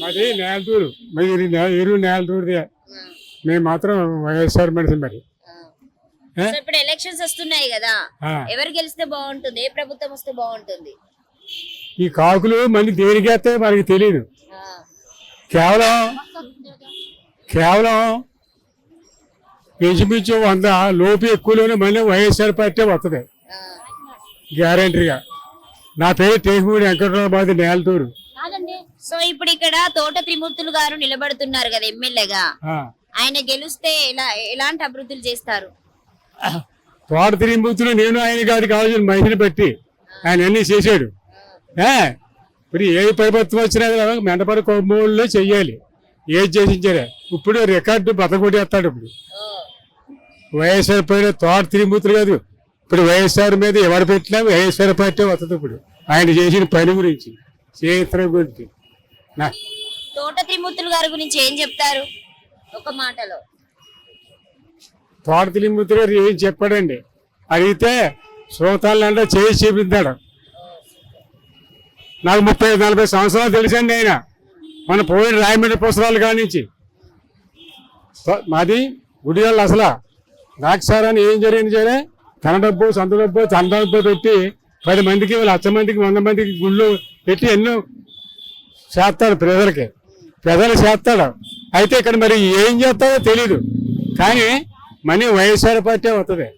మాది నేలతూరు మరి ఎరువు నేలతూరుదే మేము మాత్రం వైఎస్ఆర్ మనిషి మరి. ఇప్పుడు ఎలక్షన్స్ వస్తున్నాయి కదా. ఎవరు గెలిస్తే బాగుంటుంది? ఏ ప్రభుత్వం వస్తే బాగుంటుంది? ఈ కాకులు మళ్ళీ దేనికి వేస్తే మనకి తెలియదు. కేవలం కేవలం ఇంచుమించు వంద లోపు ఎక్కువలోనే మళ్ళీ వైఎస్ఆర్ పార్టీ వస్తుంది. గ్యారంటీగా. నా పేరు టేకుమూడి వెంకటరావు మాది నేలతూరు సో ఇప్పుడు ఇక్కడ తోట త్రిమూర్తులు గారు నిలబడుతున్నారు కదా ఎమ్మెల్యేగా. ఆయన గెలిస్తే ఎలా ఎలాంటి అభివృద్ధులు చేస్తారు? తోట తిరిగిపోతున్న నేను ఆయన గారికి కావాల్సిన మహిళని బట్టి ఆయన అన్ని చేశాడు. ఇప్పుడు ఏ ప్రభుత్వం వచ్చినా కదా మెండపడి కొమ్మూళ్ళలో చెయ్యాలి. ఏది చేసించారే ఇప్పుడు రికార్డు బతకొట్టేస్తాడు ఇప్పుడు. వైఎస్ఆర్ పైన తోట తిరిగిపోతులు కాదు. ఇప్పుడు వైఎస్ఆర్ మీద ఎవరు పెట్టినా వైఎస్ఆర్ పార్టీ వస్తుంది ఇప్పుడు. ఆయన చేసిన పని గురించి. చరిత్ర గురించి. తోట త్రిమూర్తులు గారి గురించి ఏం చెప్తారు? ఒక మాటలో. తోట తిరిగిపోతులు గారు ఏం చెప్పాడండి? అడిగితే శ్రోతాలంటే చేసి చూపిస్తాడు నాకు ముప్పై నలభై సంవత్సరాలు తెలుసండి ఆయన. మన పోయిన రాయమండ్రి పుస్తకాలు కానించి. మాది గుడివాళ్ళు అసలు. ద్రాక్షారాన్ని ఏం జరిగింది సరే తన డబ్బు సొంత డబ్బు తన డబ్బు పెట్టి పది మందికి లక్ష మందికి వంద మందికి గుళ్ళు పెట్టి ఎన్నో చేస్తాడు ప్రజలకి. ప్రజలు చేస్తాడు. అయితే ఇక్కడ మరి ఏం చేస్తాడో తెలీదు. కానీ మనీ వైఎస్ఆర్ పార్టీ వస్తుంది